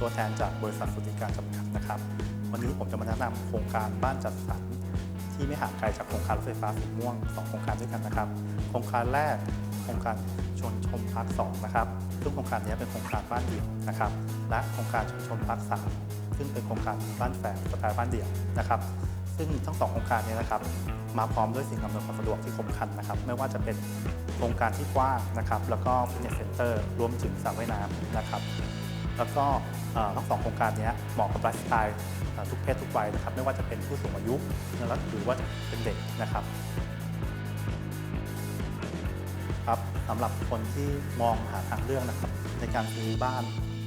ตัวแทนจากบริษัทสุติการจำกัดนะครับ วันนี้ผมจะมาแนะนำโครงการบ้านจัดสรรที่ไม่ห่างไกลจากโครงการรถไฟฟ้าสีม่วง 2 โครงการด้วยกันนะครับ โครงการแรกโครงการชนชมพักสองนะครับซึ่งโครงการนี้เป็นโครงการบ้านเดี่ยวนะครับ และโครงการชนชมพักสามซึ่งเป็นโครงการบ้านแฝดสไตล์บ้านเดี่ยวนะครับ ซึ่งทั้งสองโครงการนี้นะครับ มาพร้อมด้วยสิ่งอำนวยความสะดวกที่คมคันนะครับ ไม่ว่าจะเป็นโครงการที่กว้างนะครับ แล้วก็ฟิตเนสเซ็นเตอร์รวมถึงสระว่ายน้ำนะครับ แล้วก็ทั้งสองโครงการนี้เหมาะกับไลฟ์สไตล์ทุกเพศทุกวัยนะครับไม่ว่าจะเป็นผู้สูงอายุนะครับหรือว่าเป็นเด็กนะครับครับสำหรับคนที่มองหาทางเลือกนะครับ ในการซื้อบ้าน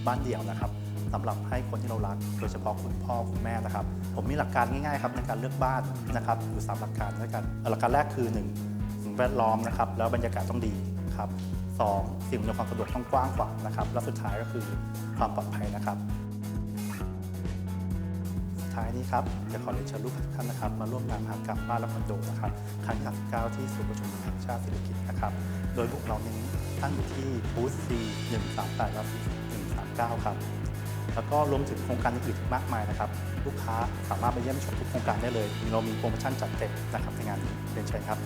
บ้านเดี่ยวนะครับสำหรับให้คนที่เรารัก โดยเฉพาะคุณพ่อคุณแม่นะครับ ผมมีหลักการง่ายๆครับในการเลือกบ้านนะครับอยู่สามหลักการด้วยกันหลักการแรกคือ1สิ่งแวดล้อมนะครับแล้วบรรยากาศต้องดี ครับสองสิ่งอำนวยความสะดวกต้องกว้างขวางนะครับ และสุดท้ายก็คือความปลอดภัยนะครับสุดท้ายนี้ครับจะขอเรียนเชิญลูกทุกท่านนะครับ มาร่วมงานมหากรรมบ้านและคอนโดนะครับครั้งที่9ที่ศูนย์ประชุมแห่งชาติเศรษฐกิจนะครับ โดยพวกเรานี้ตั้งอยู่ที่บูธ C 138และ C 139 ครับ แล้วก็รวมถึงโครงการอื่นๆอีกมากมายนะครับ ลูกค้าสามารถไปเยี่ยมชมทุกโครงการได้เลย เรามีโปรโมชั่นจัดเต็มนะครับในงานเรียนเชิญครับ